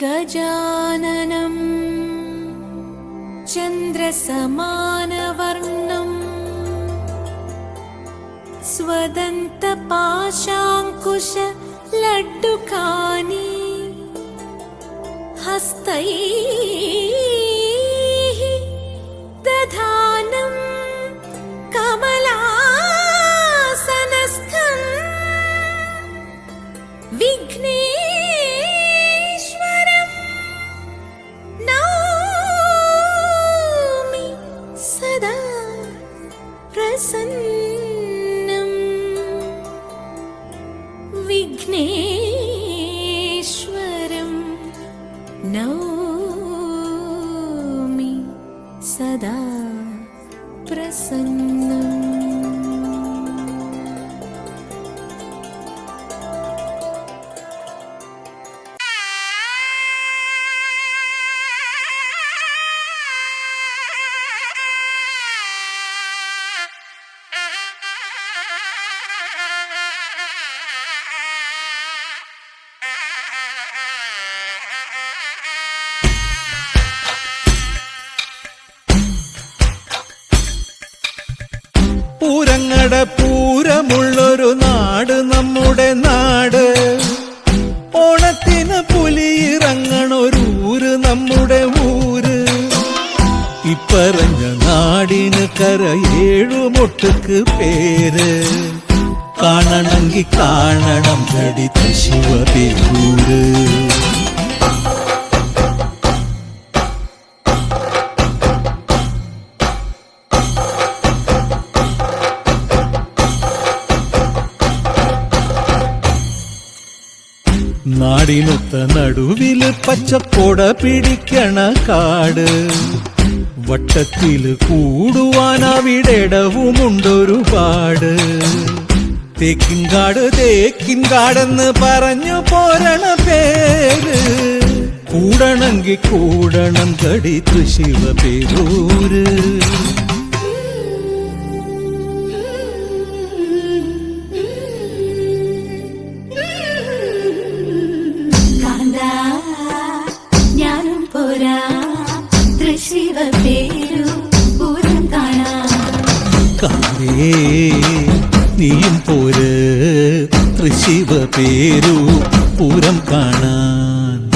गजाननम् चन्द्रसमानवर्णम् स्वदन्तपाशाङ्कुशलड्डुकानि हस्तै പൂരങ്ങട പൂരമുള്ളൊരു നാട് നമ്മുടെ നാട്. ഓണത്തിന് പുലിയിറങ്ങണൊരൂര് നമ്മുടെ ഊര്. ഇപ്പറഞ്ഞ നാടിന് കര ഏഴുമൊട്ടുക്ക് പേര്. കാണണമെങ്കി കാണണം ഗടിത ശിവപേരൂര് നാടിനൊത്ത നടുവിൽ പച്ചക്കൊട പിടിക്കണ കാട്. വട്ടത്തിൽ കൂടുവാൻ അവിടെടവുമുണ്ടൊരുപാട് തേക്കിൻകാട് തേക്കിൻകാടെന്ന് പറഞ്ഞു പോരണ പേര്. കൂടണമെങ്കിൽ കൂടണം കടി തൃശിവ പേരൂര്. നീയും പോര്. തൃശിവ പേരു പൂരം കാണാൻ.